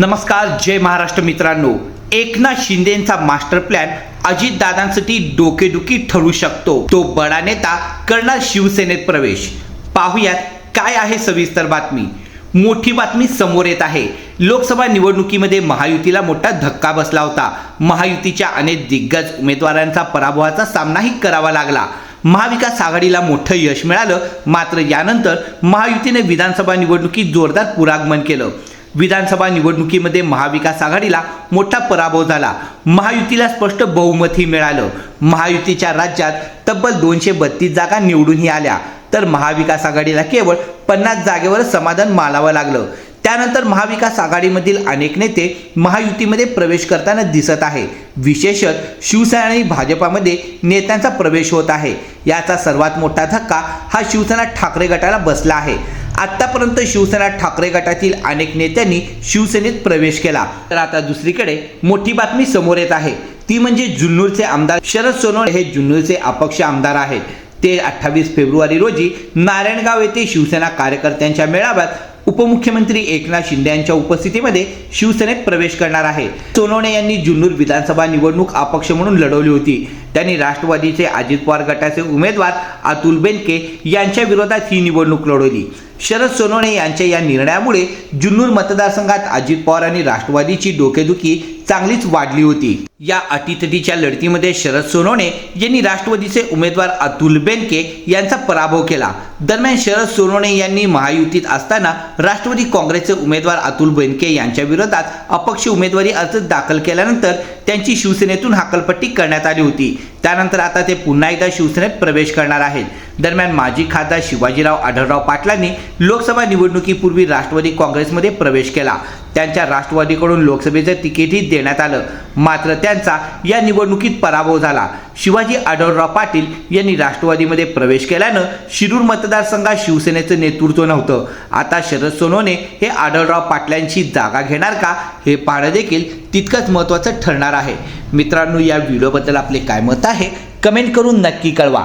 नमस्कार जय महाराष्ट्र मित्रांनो. एकनाथ शिंदेचा मास्टर प्लॅन अजितदादांसाठी डोकेदुखी ठरू शकतो. तो बडा नेता करणार शिवसेनेत प्रवेश. पाहुयात काय आहे सविस्तर बातमी. मोठी बातमी समोर येत आहे. लोकसभा निवडणुकीमध्ये महायुतीला मोठा धक्का बसला होता. महायुतीच्या अनेक दिग्गज उमेदवारांचा पराभवाचा सामनाही करावा लागला. महाविकास आघाडीला मोठं यश मिळालं मात्र यानंतर महायुतीने विधानसभा निवडणुकीत जोरदार पुरागमन केलं. विधानसभा निवडणुकीमध्ये महाविकास आघाडीला मोठा पराभव झाला. महायुतीला स्पष्ट बहुमतही मिळालं. महायुतीच्या राज्यात तब्बल दोनशे बत्तीस जागा निवडूनही आल्या. तर महाविकास आघाडीला केवळ पन्नास जागेवर समाधान मानावं लागलं. त्यानंतर महाविकास आघाडीमधील अनेक नेते महायुतीमध्ये प्रवेश करताना दिसत आहे. विशेषत शिवसेना आणि भाजपामध्ये नेत्यांचा प्रवेश होत आहे. याचा सर्वात मोठा धक्का हा शिवसेना ठाकरे गटाला बसला आहे. आतापर्यंत शिवसेना ठाकरे गटातील अनेक नेत्यांनी शिवसेनेत प्रवेश केला. तर आता दुसरीकडे मोठी बातमी समोर येत आहे. ती म्हणजे जुन्नूरचे आमदार शरद सोनवणे हे जुन्नूरचे अपक्ष आमदार आहेत. ते अठ्ठावीस फेब्रुवारी रोजी नारायणगाव येथे शिवसेना कार्यकर्त्यांच्या मेळाव्यात उपमुख्यमंत्री एकनाथ शिंदे यांच्या उपस्थितीमध्ये शिवसेनेत प्रवेश करणार आहे. सोनवणे यांनी जुन्नूर विधानसभा निवडणूक अपक्ष म्हणून लढवली होती. त्यांनी राष्ट्रवादीचे अजित पवार गटाचे उमेदवार अतुल बेनके यांच्या विरोधात ही निवडणूक लढवली. शरद सोनवणे यांच्या या निर्णयामुळे जुन्नूर मतदारसंघात अजित पवार आणि राष्ट्रवादीची डोकेदुखी चांगलीच वाढली होती. या अटीतटीच्या लढतीमध्ये शरद सोनवणे यांनी राष्ट्रवादीचे उमेदवार अतुल बेनके यांचा पराभव केला. दरम्यान शरद सोनवणे यांनी महायुतीत असताना राष्ट्रवादी काँग्रेसचे उमेदवार अतुल बेनके यांच्या विरोधात अपक्ष उमेदवारी अर्ज दाखल केल्यानंतर त्यांची शिवसेनेतून हाकलपट्टी करण्यात आली होती. त्यानंतर आता ते पुन्हा एकदा शिवसेनेत प्रवेश करणार आहेत. दरम्यान माजी खासदार शिवाजीराव आढळराव पाटलांनी लोकसभा निवडणुकीपूर्वी राष्ट्रवादी काँग्रेसमध्ये प्रवेश केला. त्यांच्या राष्ट्रवादीकडून लोकसभेचं तिकीटही देण्यात आलं. मात्र त्यांचा या निवडणुकीत पराभव झाला. शिवाजी आढळराव पाटील यांनी राष्ट्रवादीमध्ये प्रवेश केल्यानं शिरूर मतदारसंघात शिवसेनेचं नेतृत्व नव्हतं. आता शरद सोनवणे हे आढळराव पाटलांची जागा घेणार का हे पाहणं देखील तितकंच महत्त्वाचं ठरणार आहे. मित्रांनो या व्हिडिओबद्दल आपले काय मत आहे? कमेंट करून नक्की कळवा.